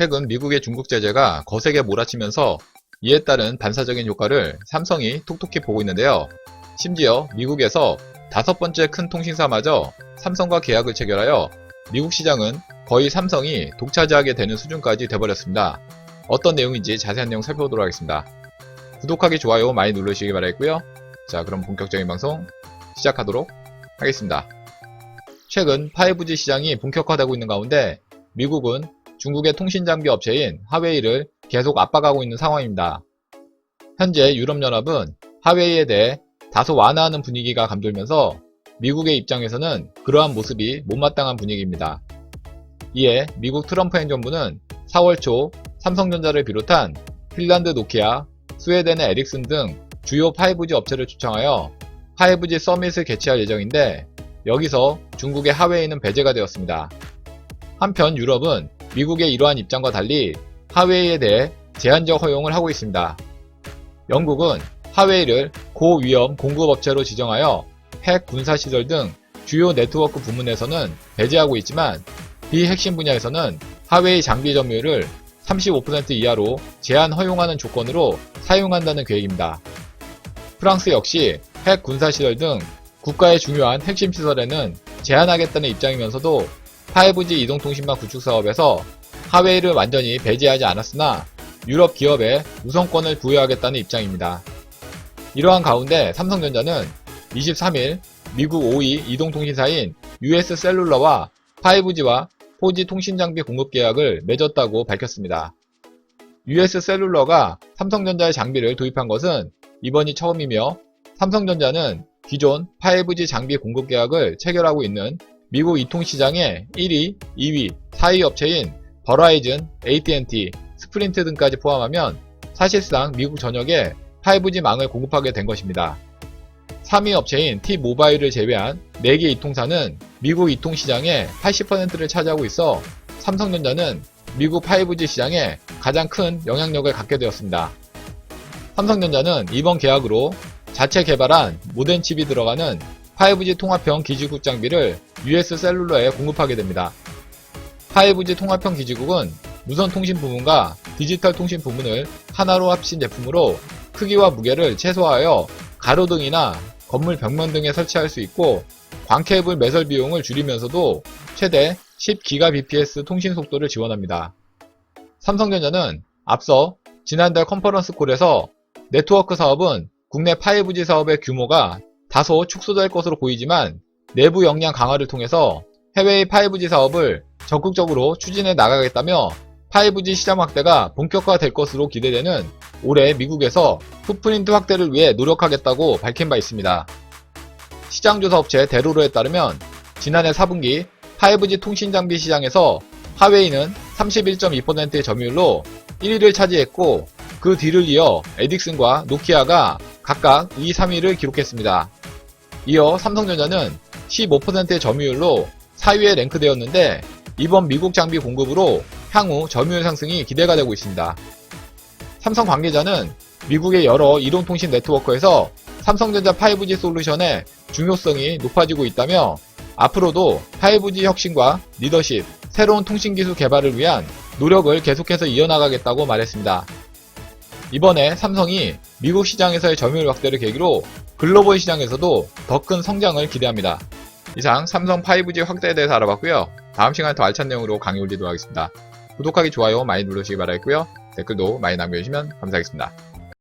최근 미국의 중국 제재가 거세게 몰아치면서 이에 따른 반사적인 효과를 삼성이 톡톡히 보고 있는데요. 심지어 미국에서 다섯 번째 큰 통신사마저 삼성과 계약을 체결하여 미국 시장은 거의 삼성이 독차지하게 되는 수준까지 돼버렸습니다. 어떤 내용인지 자세한 내용 살펴보도록 하겠습니다. 구독하기, 좋아요 많이 눌러주시기 바라겠고요. 자, 그럼 본격적인 방송 시작하도록 하겠습니다. 최근 5G 시장이 본격화되고 있는 가운데 미국은 중국의 통신 장비 업체인 하웨이를 계속 압박하고 있는 상황입니다. 현재 유럽연합은 하웨이에 대해 다소 완화하는 분위기가 감돌면서 미국의 입장에서는 그러한 모습이 못마땅한 분위기입니다. 이에 미국 트럼프 행정부는 4월 초 삼성전자를 비롯한 핀란드 노키아, 스웨덴의 에릭슨 등 주요 5G 업체를 초청하여 5G 서밋을 개최할 예정인데 여기서 중국의 하웨이는 배제가 되었습니다. 한편 유럽은 미국의 이러한 입장과 달리 하웨이에 대해 제한적 허용을 하고 있습니다. 영국은 하웨이를 고위험 공급업체로 지정하여 핵 군사시설 등 주요 네트워크 부문에서는 배제하고 있지만 비핵심 분야에서는 하웨이 장비 점유율을 35% 이하로 제한 허용하는 조건으로 사용한다는 계획입니다. 프랑스 역시 핵 군사시설 등 국가의 중요한 핵심 시설에는 제한하겠다는 입장이면서도 5G 이동통신망 구축 사업에서 하웨이를 완전히 배제하지 않았으나 유럽 기업에 우선권을 부여하겠다는 입장입니다. 이러한 가운데 삼성전자는 23일 미국 5위 이동통신사인 US셀룰러와 5G와 4G 통신장비 공급 계약을 맺었다고 밝혔습니다. US셀룰러가 삼성전자의 장비를 도입한 것은 이번이 처음이며 삼성전자는 기존 5G 장비 공급 계약을 체결하고 있는 미국 이통시장의 1위, 2위, 4위 업체인 버라이즌, AT&T, 스프린트 등까지 포함하면 사실상 미국 전역에 5G 망을 공급하게 된 것입니다. 3위 업체인 T-모바일을 제외한 4개 이통사는 미국 이통시장의 80%를 차지하고 있어 삼성전자는 미국 5G 시장에 가장 큰 영향력을 갖게 되었습니다. 삼성전자는 이번 계약으로 자체 개발한 모덴 칩이 들어가는 5G 통합형 기지국 장비를 US셀룰러에 공급하게 됩니다. 5G 통합형 기지국은 무선 통신 부문과 디지털 통신 부문을 하나로 합친 제품으로 크기와 무게를 최소화하여 가로등이나 건물 벽면 등에 설치할 수 있고 광케이블 매설 비용을 줄이면서도 최대 10GBps 통신 속도를 지원합니다. 삼성전자는 앞서 지난달 컨퍼런스 콜에서 네트워크 사업은 국내 5G 사업의 규모가 다소 축소될 것으로 보이지만 내부 역량 강화를 통해서 해외의 5G 사업을 적극적으로 추진해 나가겠다며 5G 시장 확대가 본격화될 것으로 기대되는 올해 미국에서 풋프린트 확대를 위해 노력하겠다고 밝힌 바 있습니다. 시장조사 업체 데로로에 따르면 지난해 4분기 5G 통신 장비 시장에서 하웨이는 31.2%의 점유율로 1위를 차지했고 그 뒤를 이어 에딕슨과 노키아가 각각 2, 3위를 기록했습니다. 이어 삼성전자는 15%의 점유율로 4위에 랭크되었는데 이번 미국 장비 공급으로 향후 점유율 상승이 기대가 되고 있습니다. 삼성 관계자는 미국의 여러 이동통신 네트워크에서 삼성전자 5G 솔루션의 중요성이 높아지고 있다며 앞으로도 5G 혁신과 리더십, 새로운 통신기술 개발을 위한 노력을 계속해서 이어나가겠다고 말했습니다. 이번에 삼성이 미국 시장에서의 점유율 확대를 계기로 글로벌 시장에서도 더 큰 성장을 기대합니다. 이상 삼성 5G 확대에 대해서 알아봤고요. 다음 시간에 더 알찬 내용으로 강의 올리도록 하겠습니다. 구독하기, 좋아요 많이 눌러주시기 바라겠고요. 댓글도 많이 남겨주시면 감사하겠습니다.